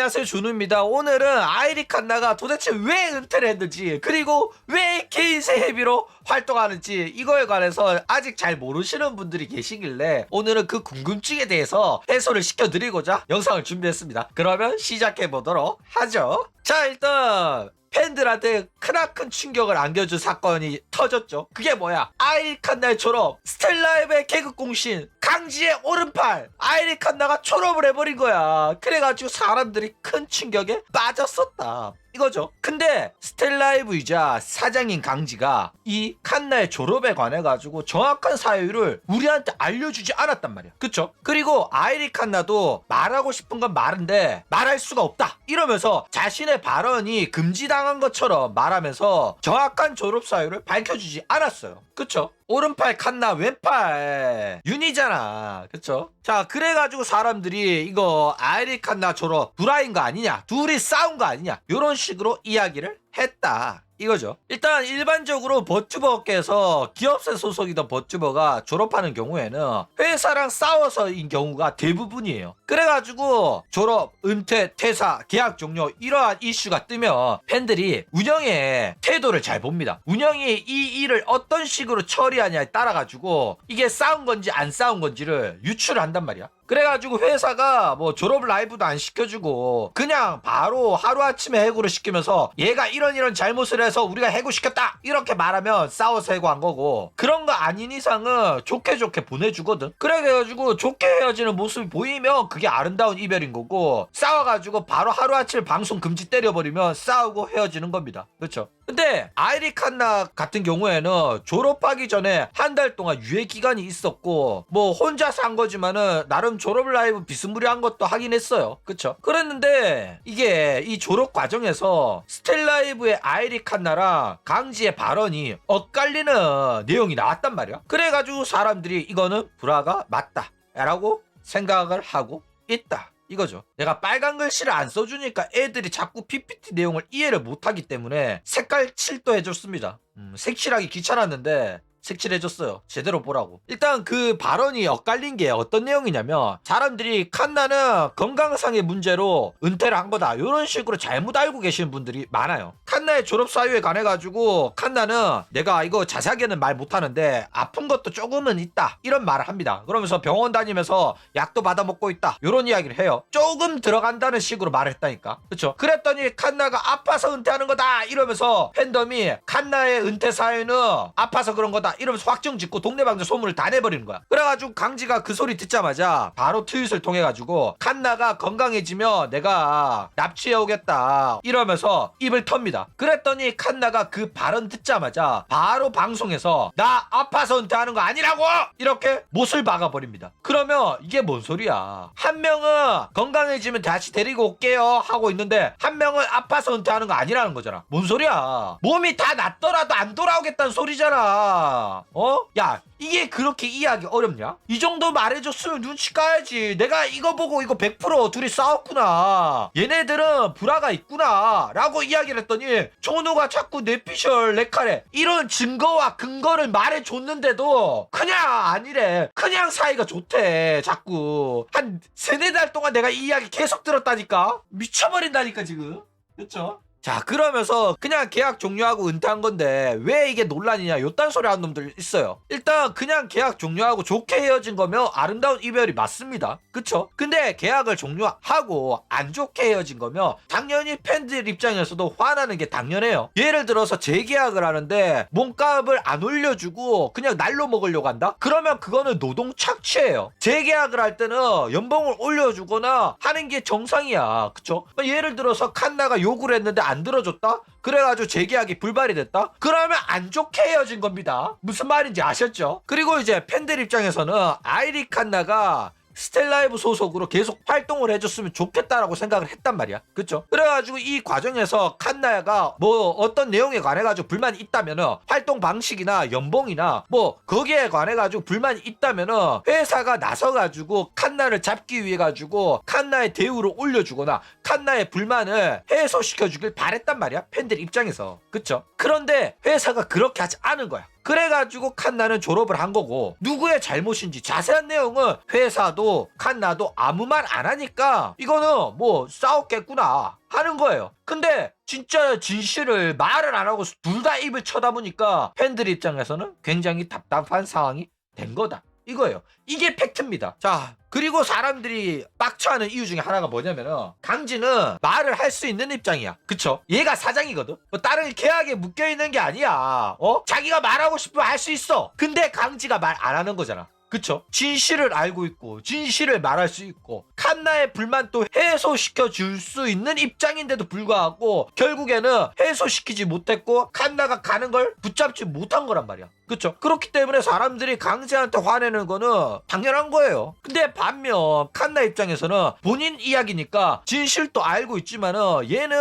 안녕하세요 준우입니다. 오늘은 아이리 칸나가 도대체 왜 은퇴를 했는지 그리고 왜 개인세 헤비로 활동하는지 이거에 관해서 아직 잘 모르시는 분들이 계시길래 오늘은 그 궁금증에 대해서 해소를 시켜드리고자 영상을 준비했습니다. 그러면 시작해보도록 하죠. 자 일단 팬들한테 크나큰 충격을 안겨준 사건이 터졌죠. 그게 뭐야? 아이리 칸나의 졸업, 스텔라이브의 개그 공신, 강지의 오른팔, 아이리 칸나가 졸업을 해버린 거야. 그래가지고 사람들이 큰 충격에 빠졌었다. 이거죠. 근데 스텔라이브이자 사장인 강지가 이 칸나의 졸업에 관해 가지고 정확한 사유를 우리한테 알려주지 않았단 말이야. 그쵸? 그리고 아이리 칸나도 말하고 싶은 건 말인데 말할 수가 없다. 이러면서 자신의 발언이 금지당한 것처럼 말하면서 정확한 졸업 사유를 밝혀주지 않았어요. 그쵸? 오른팔 칸나 왼팔. 윤이잖아. 그쵸? 자 그래가지고 사람들이 이거 아이리 칸나 졸업 불화인 거 아니냐 둘이 싸운 거 아니냐 이런 식으로 이야기를 했다 이거죠. 일단 일반적으로 버튜버 업계에서 기업체 소속이던 버튜버가 졸업하는 경우에는 회사랑 싸워서인 경우가 대부분이에요. 그래가지고 졸업, 은퇴, 퇴사, 계약 종료 이러한 이슈가 뜨면 팬들이 운영의 태도를 잘 봅니다. 운영이 이 일을 어떤 식으로 처리하냐에 따라 가지고 이게 싸운 건지 안 싸운 건지를 유출을 한단 말이야. 그래가지고 회사가 뭐 졸업 라이브도 안 시켜주고 그냥 바로 하루아침에 해고를 시키면서 얘가 이런 이런 잘못을 해서 우리가 해고시켰다 이렇게 말하면 싸워서 해고한 거고 그런 거 아닌 이상은 좋게 좋게 보내주거든. 그래가지고 좋게 헤어지는 모습이 보이면 그게 아름다운 이별인 거고 싸워가지고 바로 하루아침에 방송 금지 때려버리면 싸우고 헤어지는 겁니다. 그렇죠 근데 아이리 칸나 같은 경우에는 졸업하기 전에 한 달 동안 유예 기간이 있었고 뭐 혼자서 한 거지만은 나름 졸업 라이브 비스무리한 것도 하긴 했어요. 그쵸? 그랬는데 이게 이 졸업 과정에서 스텔라이브의 아이리 칸나랑 강지의 발언이 엇갈리는 내용이 나왔단 말이야. 그래가지고 사람들이 이거는 불화가 맞다. 라고 생각을 하고 있다. 이거죠. 내가 빨간 글씨를 안 써주니까 애들이 자꾸 PPT 내용을 이해를 못하기 때문에 색깔 칠도 해줬습니다. 음, 색칠하기 귀찮았는데 색칠해줬어요. 제대로 보라고. 일단 그 발언이 엇갈린 게 어떤 내용이냐면 사람들이 칸나는 건강상의 문제로 은퇴를 한 거다. 이런 식으로 잘못 알고 계시는 분들이 많아요. 칸나의 졸업 사유에 관해 가지고 칸나는 내가 이거 자세하게는 말 못하는데 아픈 것도 조금은 있다. 이런 말을 합니다. 그러면서 병원 다니면서 약도 받아 먹고 있다. 이런 이야기를 해요. 조금 들어간다는 식으로 말을 했다니까. 그쵸? 그랬더니 칸나가 아파서 은퇴하는 거다. 이러면서 팬덤이 칸나의 은퇴 사유는 아파서 그런 거다. 이러면서 확정 짓고 동네 방네 소문을 다 내버리는 거야. 그래가지고 강지가 그 소리 듣자마자 바로 트윗을 통해가지고 칸나가 건강해지면 내가 납치해 오겠다. 이러면서 입을 텁니다. 그랬더니 칸나가 그 발언 듣자마자 바로 방송에서 나 아파서 은퇴하는 거 아니라고! 이렇게 못을 박아버립니다. 그러면 이게 뭔 소리야. 한 명은 건강해지면 다시 데리고 올게요 하고 있는데 한 명은 아파서 은퇴하는 거 아니라는 거잖아. 뭔 소리야. 몸이 다 낫더라도 안 돌아오겠다는 소리잖아. 어? 야, 이게 그렇게 이해하기 어렵냐? 이 정도 말해줬으면 눈치 까야지. 내가 이거 보고 이거 100% 둘이 싸웠구나. 얘네들은 불화가 있구나. 라고 이야기를 했더니 정우가 자꾸 내피셜 레카레 이런 증거와 근거를 말해줬는데도 그냥 아니래. 그냥 사이가 좋대. 자꾸. 한 세네 달 동안 내가 이 이야기 계속 들었다니까? 미쳐버린다니까 지금. 그쵸? 자 그러면서 그냥 계약 종료하고 은퇴한 건데 왜 이게 논란이냐? 요딴 소리 하는 놈들 있어요. 일단 그냥 계약 종료하고 좋게 헤어진 거면 아름다운 이별이 맞습니다. 그쵸? 근데 계약을 종료하고 안 좋게 헤어진 거면 당연히 팬들 입장에서도 화나는 게 당연해요. 예를 들어서 재계약을 하는데 몸값을 안 올려주고 그냥 날로 먹으려고 한다? 그러면 그거는 노동 착취예요. 재계약을 할 때는 연봉을 올려주거나 하는 게 정상이야. 그쵸? 예를 들어서 칸나가 욕을 했는데 안 들어줬다? 그래가지고 재계약이 불발이 됐다? 그러면 안 좋게 헤어진 겁니다. 무슨 말인지 아셨죠? 그리고 이제 팬들 입장에서는 아이리 칸나가 스텔라이브 소속으로 계속 활동을 해줬으면 좋겠다라고 생각을 했단 말이야. 그쵸? 그래가지고 이 과정에서 칸나야가 뭐 어떤 내용에 관해가지고 불만이 있다면은 활동 방식이나 연봉이나 뭐 거기에 관해가지고 불만이 있다면은 회사가 나서가지고 칸나를 잡기 위해 가지고 칸나의 대우를 올려주거나 칸나의 불만을 해소시켜주길 바랬단 말이야. 팬들 입장에서. 그쵸? 그런데 회사가 그렇게 하지 않은 거야. 그래가지고 칸나는 졸업을 한 거고 누구의 잘못인지 자세한 내용은 회사도 칸나도 아무 말 안 하니까 이거는 뭐 싸웠겠구나 하는 거예요. 근데 진짜 진실을 말을 안 하고 둘 다 입을 쳐다보니까 팬들 입장에서는 굉장히 답답한 상황이 된 거다. 이거예요. 이게 팩트입니다. 자, 그리고 사람들이 빡쳐하는 이유 중에 하나가 뭐냐면은 강진은 말을 할 수 있는 입장이야. 그쵸? 얘가 사장이거든. 뭐 다른 계약에 묶여 있는 게 아니야. 어? 자기가 말하고 싶으면 할 수 있어. 근데 강지가 말 안 하는 거잖아. 그쵸? 진실을 알고 있고 진실을 말할 수 있고 칸나의 불만도 해소시켜 줄 수 있는 입장인데도 불구하고 결국에는 해소시키지 못했고 칸나가 가는 걸 붙잡지 못한 거란 말이야. 그쵸? 그렇기 때문에 사람들이 강제한테 화내는 거는 당연한 거예요. 근데 반면 칸나 입장에서는 본인 이야기니까 진실도 알고 있지만은 얘는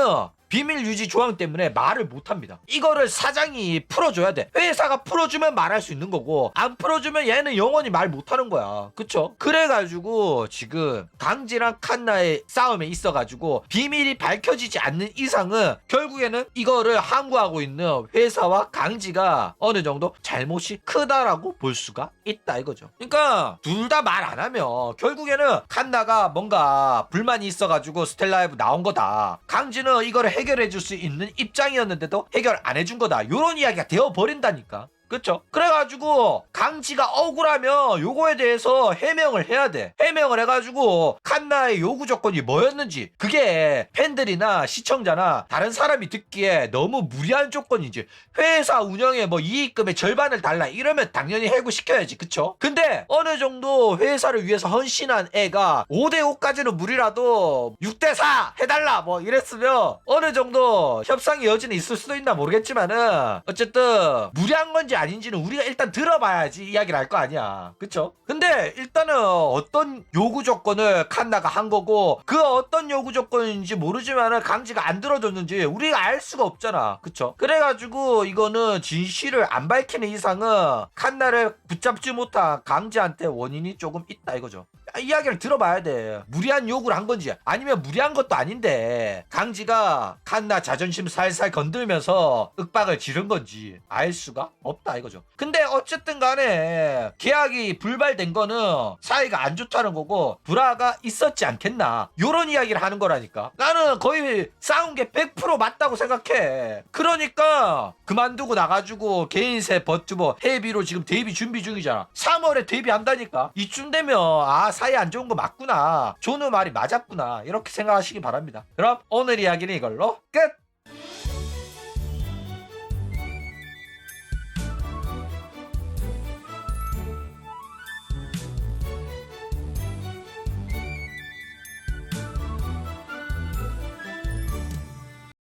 비밀 유지 조항 때문에 말을 못 합니다. 이거를 사장이 풀어줘야 돼. 회사가 풀어주면 말할 수 있는 거고, 안 풀어주면 얘는 영원히 말 못 하는 거야. 그쵸? 그래가지고 지금 강지랑 칸나의 싸움에 있어가지고 비밀이 밝혀지지 않는 이상은 결국에는 이거를 항구하고 있는 회사와 강지가 어느 정도 잘못이 크다라고 볼 수가 있다 이거죠. 그러니까 둘 다 말 안 하면 결국에는 칸나가 뭔가 불만이 있어가지고 스텔라이브 나온 거다. 강지는 이거를 해결해 줄 수 있는 입장이었는데도 해결 안 해준 거다. 요런 이야기가 되어 버린다니까. 그쵸? 그래가지고 강지가 억울하면 요거에 대해서 해명을 해야 돼. 해명을 해가지고 칸나의 요구 조건이 뭐였는지 그게 팬들이나 시청자나 다른 사람이 듣기에 너무 무리한 조건인지 회사 운영에 뭐 이익금의 절반을 달라 이러면 당연히 해고시켜야지 그쵸? 근데 어느 정도 회사를 위해서 헌신한 애가 5대5까지는 무리라도 6대4 해달라 뭐 이랬으면 어느 정도 협상의 여지는 있을 수도 있나 모르겠지만은 어쨌든 무리한 건지 아닌지는 우리가 일단 들어봐야지 이야기를 할 거 아니야 그쵸? 근데 일단은 어떤 요구 조건을 칸나가 한 거고 그 어떤 요구 조건인지 모르지만은 강지가 안 들어줬는지 우리가 알 수가 없잖아 그쵸? 그래가지고 이거는 진실을 안 밝히는 이상은 칸나를 붙잡지 못한 강지한테 원인이 조금 있다 이거죠 아, 이야기를 들어봐야 돼. 무리한 요구를 한 건지 아니면 무리한 것도 아닌데 강지가 칸나 자존심 살살 건들면서 윽박을 지른 건지 알 수가 없다 이거죠. 근데 어쨌든 간에 계약이 불발된 거는 사이가 안 좋다는 거고 불화가 있었지 않겠나 요런 이야기를 하는 거라니까. 나는 거의 싸운 게 100% 맞다고 생각해. 그러니까 그만두고 나가지고 개인세 버튜버 헤비로 지금 데뷔 준비 중이잖아. 3월에 데뷔한다니까. 이쯤 되면 아 사이 안 좋은 거 맞구나. 조누 말이 맞았구나. 이렇게 생각하시기 바랍니다. 그럼 오늘 이야기는 이걸로 끝.